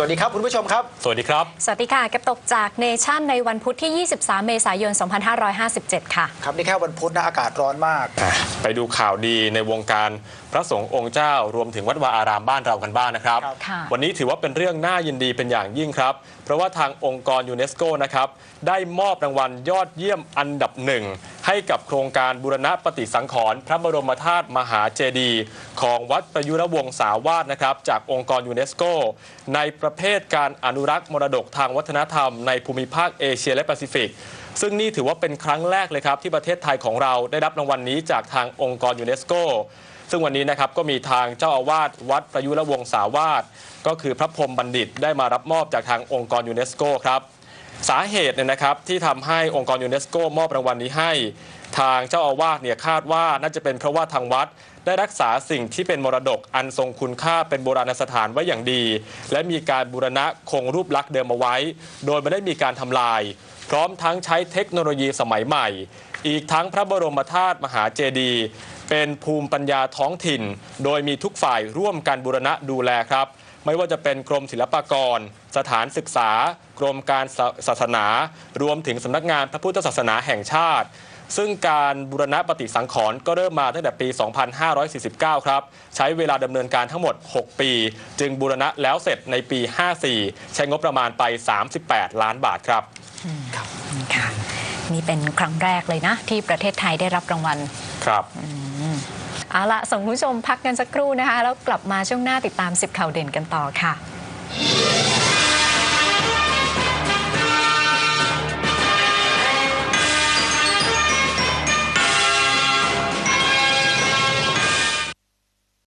วัสดีครับคุณผู้ชมครับ สวัสดีครับ สวัสดีค่ะเก็บตกจากเนชั่นในวันพุธที่ 23 เมษายน 2557 ค่ะ ครับนี่แค่วันพุธนะอากาศร้อนมากอะไปดูข่าวดีในวงการพระสงฆ์องค์เจ้ารวมถึงวัดวาอารามบ้านเรากันบ้างนะครับครับค่ะวันนี้ถือว่าเป็นเรื่องน่ายินดีเป็นอย่างยิ่งครับ เพราะว่าทางองค์กรยูเนสโกนะครับได้มอบรางวัลยอดเยี่ยมอันดับหนึ่ง ให้กับโครงการบูรณะปฏิสังขรณ์พระบรมธาตุมหาเจดีย์ของวัดประยุรวงศาวาสนะครับ จากองค์กรยูเนสโก ในประเภทการอนุรักษ์มรดกทางวัฒนธรรมในภูมิภาคเอเชียและแปซิฟิกซึ่งนี่ถือว่าเป็นครั้งแรกเลยครับ ที่ประเทศไทยของเราได้รับรางวัลนี้จากทางองค์กรยูเนสโก ซึ่งวันนี้นะครับก็มีทางเจ้าอาวาสวัดประยุรวงศาวาสก็คือพระพรมบัณฑิตได้มารับมอบจากทางองค์กรยูเนสโกครับ สาเหตุเนี่ยนะครับที่ทำให้องค์กรยูเนสโกมอบรางวัลนี้ให้ ทางเจ้าอาวาสเนี่ยคาดว่าน่าจะเป็นเพราะว่าทางวัดได้รักษาสิ่งที่เป็นมรดกอันทรงคุณค่าเป็นโบราณสถานไว้อย่างดี และมีการบูรณะคงรูปลักษณ์เดิมเอาไว้ โดยไม่ได้มีการทำลาย พร้อมทั้งใช้เทคโนโลยีสมัยใหม่ อีกทั้งพระบรมธาตุมหาเจดีย์เป็นภูมิปัญญาท้องถิ่น โดยมีทุกฝ่ายร่วมกันบูรณะดูแลครับ ไม่ว่าจะเป็นกรมศิลปากร สถานศึกษา กรมการศาศาสนา รวมถึงสำนักงานพระพุทธศาสนาแห่งชาติ ซึ่งการบูรณะปฏิสังขรณ์ก็เริ่มมาตั้งแต่ปี 2549 ครับ ใช้เวลาดำเนินการทั้งหมด 6 ปี จึงบูรณะแล้วเสร็จในปี 54 ใช้งบประมาณไป 38 ล้านบาทครับค่ะนี่เป็นครั้งแรกเลยนะ ที่ประเทศไทยได้รับรางวัลครับเอาละส่งคุณผู้ชมพักกันสักครู่นะคะ แล้วกลับมาช่วงหน้าติดตาม 10 ข่าวเด่นกันต่อค่ะ